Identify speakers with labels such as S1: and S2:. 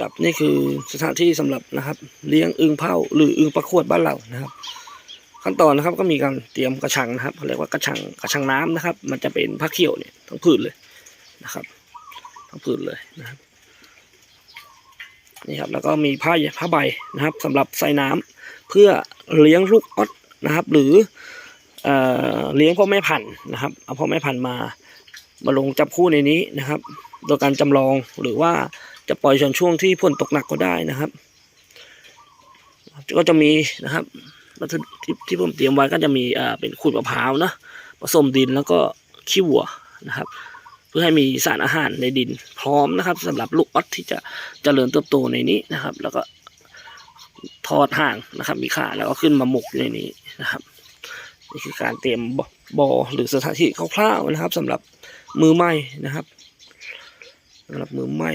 S1: กับนี่คือสถานที่สำหรับนะครับ เลี้ยงอึงเผาหรืออึงประขวดบ้านเรานะครับ ขั้นตอนนะครับก็มีการเตรียมกระชังนะครับเขาเรียกว่ากระชังกระชังน้ำนะครับ มันจะเป็นผ้าเขียวเนี่ยทั้งผืนเลยนะครับ ทั้งผืนเลยนะครับนี่ครับแล้วก็มีผ้าผ้าใบนะครับสำหรับใส่น้ำเพื่อเลี้ยงลูกออสนะครับ หรือเอ่อเลี้ยงพ่อแม่พันธุ์นะครับเอาพ่อแม่พันธุ์มามาลงจับคู่ในนี้นะครับ โดยการจำลองหรือว่า จะปล่อยชนช่วงที่ฝนตกหนักก็ได้นะครับ ก็จะมีนะครับวัตถุดิบที่ผมเตรียมไว้ก็จะมีอ่าเป็นขูดมะพร้าวนะผสมดินแล้วก็ขี้วัวนะครับ เพื่อให้มีสารอาหารในดินพร้อมนะครับสำหรับลูกออสที่จะเจริญเติบโตในนี้นะครับ แล้วก็ทอดห่างนะครับ มีขาแล้วก็ขึ้นมาหมกอยู่ในนี้นะครับนี่คือการเตรียมบ่บ่อหรือสถานที่คร่าวๆนะครับสำหรับมือใหม่นะครับสำหรับมือใหม่